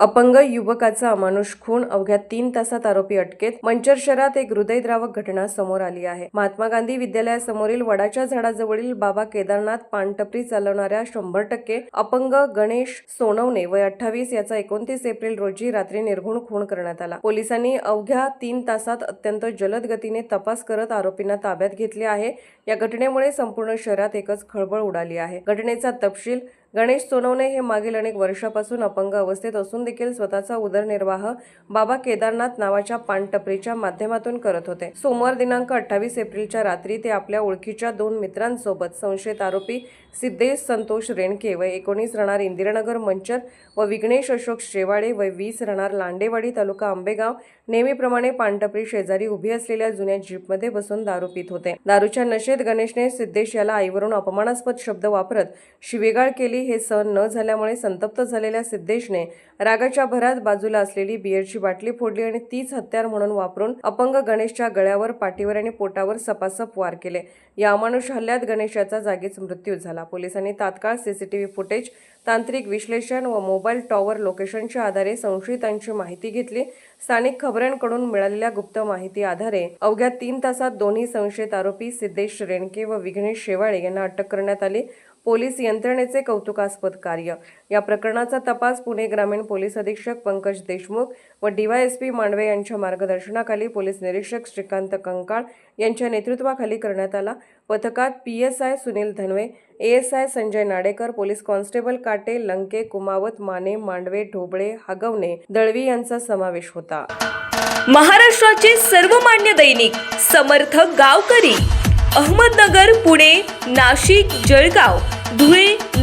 अपंग युवकाचा अमानुष खून अवघ्या तीन तासात आरोपी अटकेत. मंचर शहरात एक हृदयद्रावक घटना समोर आली आहे. महात्मा गांधी विद्यालयासमोरील वडाच्या झाडाजवळील बाबा केदारनाथ पानटपरी चालवणाऱ्या शंभर टक्के अपंग गणेश सोनवणे वय अठ्ठावीस याचा एकोणतीस एप्रिल रोजी रात्री निर्घुण खून करण्यात आला. पोलिसांनी अवघ्या तीन तासात अत्यंत जलद गतीने तपास करत आरोपींना ताब्यात घेतले आहे. या घटनेमुळे संपूर्ण शहरात एकच खळबळ उडाली आहे. घटनेचा तपशील गणेश सोनवणे हे मागील अनेक वर्षापासून अपंग अवस्थेत असून देखील स्वतःचा उदरनिर्वाह बाबा केदारनाथ नावाच्या पानटपरीच्या माध्यमातून करत होते. सोमवार दिनांक अठ्ठावीस एप्रिलच्या रात्री ते आपल्या ओळखीच्या दोन मित्रांसोबत संशयित आरोपी सिद्धेश संतोष रेणके व एकोणीस राहणार इंदिरानगर मंचर व विघ्नेश अशोक शेवाळे व वीस राहणार लांडेवाडी तालुका आंबेगाव नेहमीप्रमाणे पानटपरी शेजारी उभी असलेल्या जुन्या जीपमध्ये बसून दारू पित होते. दारूच्या नशेत गणेशने सिद्धेश याला आईवरून अपमानास्पद शब्द वापरत शिवेगाळ केली. हे सहन न झाल्यामुळे संतप्त झालेल्या सिद्धेशने रागाच्या भरात बाजूला असलेली बिअरची बाटली फोडली आणि तीच हत्यार म्हणून वापरून अपंग गणेशच्या गळ्यावर पाठीवर आणि पोटावर सपासप वार केले. या अमानुष हल्ल्यात गणेशाचा जागीच मृत्यू झाला. पोलिसांनी तात्काळ सीसीटीव्ही फुटेज तांत्रिक विश्लेषण व मोबाईल टॉवर लोकेशनच्या आधारे संशयितांची माहिती घेतली. स्थानिक खबऱ्यांकडून मिळालेल्या गुप्त माहिती आधारे अवघ्या तीन तासात दोन्ही संशयित आरोपी सिद्धेश रेणके व विघ्नेश शेवाळे यांना अटक करण्यात आली. पोलीस यंत्रणेचे कौतुकास्पद कार्य. या प्रकरणाचा तपास पुणे ग्रामीण पोलीस अधीक्षक पंकज देशमुख व डीवायएसपी मांडवे यांच्या मार्गदर्शनाखाली पोलीस निरीक्षक श्रीकांत कंकाळ यांच्या नेतृत्वाखाली करण्यात आला. पथकात P S I Sunil Dhanve A S I Sanjay Nadekar police constable Kate Lanke Kumawat Mane Mandve Dhoble Hagawane Dalvi यांचा समावेश होता. महाराष्ट्राचे सर्वमान्य दैनिक समर्थ गावकरी अहमदनगर पुणे नाशिक जळगाव धुळे